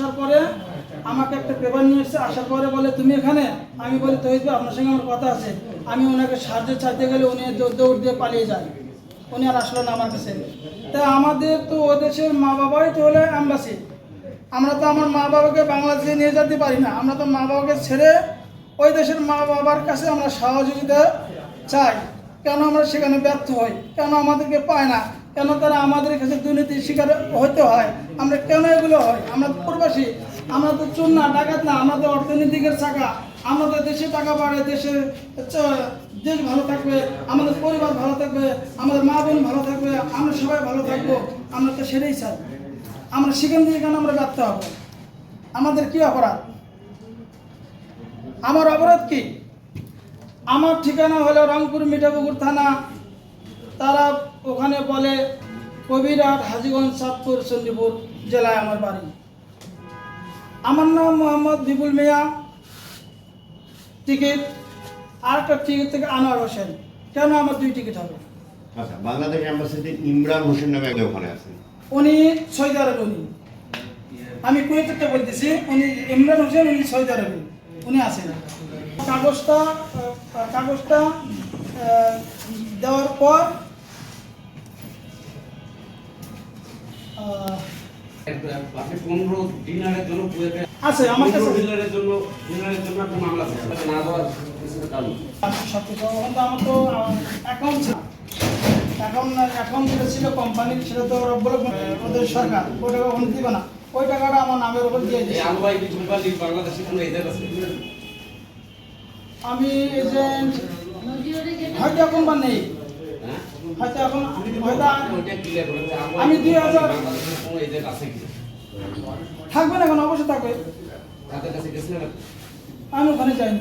আসার পরে আমাকে একটা পেপার নিয়ে এসেছে আসার পরে বলে তুমি এখানে? আমি বলি ভাই, আপনার সঙ্গে আমার কথা আছে আমি ওনাকে সাহায্য চাইতে গেলে উনি দৌড় দিয়ে পালিয়ে যায়। উনি আর আসলো না আমার কাছে। তা আমাদের তো ও দেশের মা বাবাই তো হলে অ্যাম্বাসি আমরা তো আমার মা বাবাকে বাংলাদেশে নিয়ে যেতে পারি না। আমরা তো মা বাবাকে ছেড়ে ওই দেশের মা বাবার কাছে আমরা সহযোগিতা চাই। কেন আমরা সেখানে ব্যর্থ হই? কেন আমাদেরকে পায় না? কেন তারা আমাদের কাছে দুর্নীতির শিকার হতে হয়? আমরা কেন এগুলো হয়? আমরা প্রবাসী, আমরা তো চুন না, ডাকাত না আমাদের অর্থনীতিকের চাকা। আমাদের দেশে টাকা বাড়ে দেশের দেশ ভালো থাকবে, আমাদের পরিবার ভালো থাকবে, আমাদের মা বোন ভালো থাকবে, আমরা সবাই ভালো থাকব। আমরা তো সেটাই চাই আমরা সেখান থেকে কেন আমরা ব্যর্থ হব? আমাদের কি অপরাধ? আমার অপরাধ কি? আমার ঠিকানা হলো রংপুর মিঠাপুকুর থানা, তারা ওখানে বলে কবিরহাট হাজিগঞ্জ সাতপুর চণ্ডীপুর জেলায় আমার বাড়ি। আমার নাম মোহাম্মদ বিপুল মিয়া। টিকিট আর একটা টিকিট থেকে আনোয়ার হোসেন। কেন আমার দুই টিকিট হবে? আচ্ছা বাংলাদেশ অ্যাম্বাসিতে ইমরান হোসেন নামে ওখানে আছেন। উনি সৌদি আরবে উনি। আমি কুয়েতেরটা বলতেছি উনি ইমরান হোসেন উনি সৌদি আরবে উনি আছেন। কাগজটা কাগজটা দেওয়ার পর আপনি পনেরো দিনারের জন্য আছে আমার কাছে দিনারের জন্য দিনারের জন্য একটা মামলা আছে না দেওয়ার কিছু এখন তো আমার তো অ্যাকাউন্ট ছিল। অ্যাকাউন্ট অ্যাকাউন্ট যেটা ছিল কোম্পানির সেটা তো ওরা বলে ওদের সরকার ওই টাকা ওখানে দিবে না। ওই টাকাটা আমার নামের উপর দিয়ে দিয়েছে। আলবাই কি ঝুমবালি বাংলাদেশে কোনো এজেন্ট আছে? আমি এজেন্ট হয়তো এখন বা নেই। হয়তো এখন আমি 2000 বাংলাদেশে কোনো এজেন্ট আছে কি থাকবে না এখন অবশ্যই থাকবে? আমি ওখানে যাইনি।